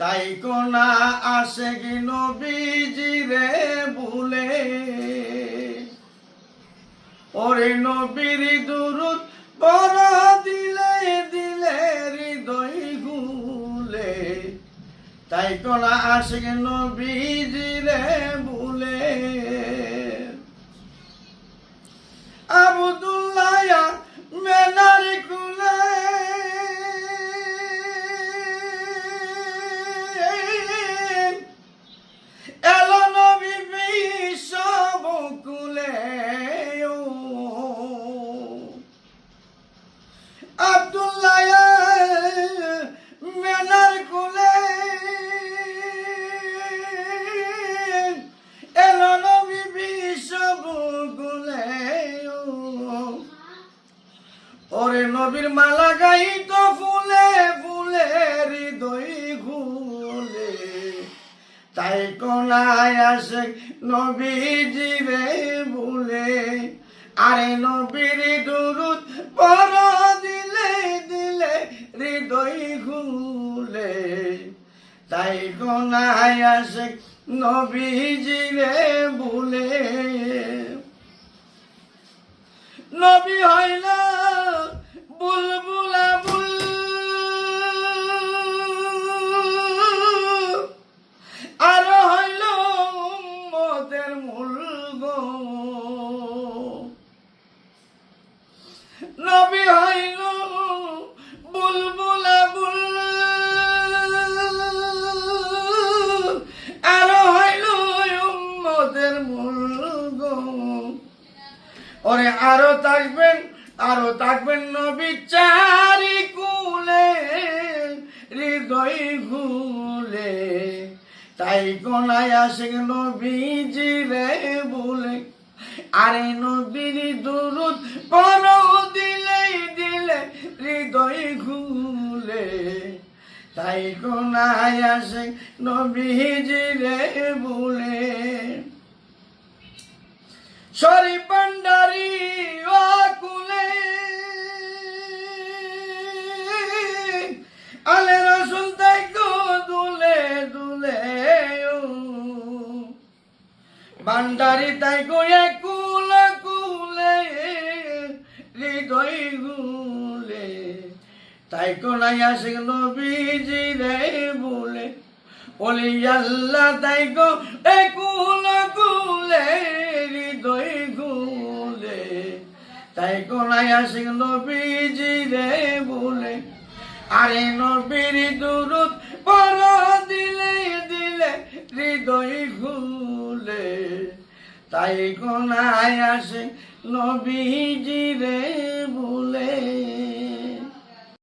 তাই কোনা আসে কি নবীজি রে ভুলে? ওরে নবীর দুরুত বড় দিলে দিলে হৃদয় ভুলে তাই কোনা আসে কি নবীজি রে ভুলে? ওরে নবীর মালা গাইত ফুলে ফুলে, হৃদয় ঘুলে। তাই কোনায় আসে নবীজি রে ভুলে আরে নবীর দুরুদ পর দিলে দিলে হৃদয় ঘুলে। তাই কোনায় আসে নবীজি রে ভুলে নবী হইল নবী হইল বুলবুলা বুল। আর হইল মূল ওরে আরও থাকবেন আরও থাকবেন নবী চারি কুলে, হৃদয় ঘুলে। তাই কোনায় আসে নবীজি রে বলে, আরে নবীর দুরুদ পর তাই কোনায় আসে নবীজি রে বলে। সরি পান্ডারি কুলে আলে রসুল তাই দুলে দুলে ভান্ডারি তাই কুল কুলে, হৃদয় গুলে তাই কোনাই আসে নবীজি রে বলে ওলি আল্লাহ, তাই গো, এ কুল, কুলে, হৃদয় গুলে তাই কোনাই আসে নবীজি রে বলে, আরে নবীর দুরুদ পর দিলে দিলে হৃদয় গুলে তাই কোনায় আসে নবীজি রে বলে।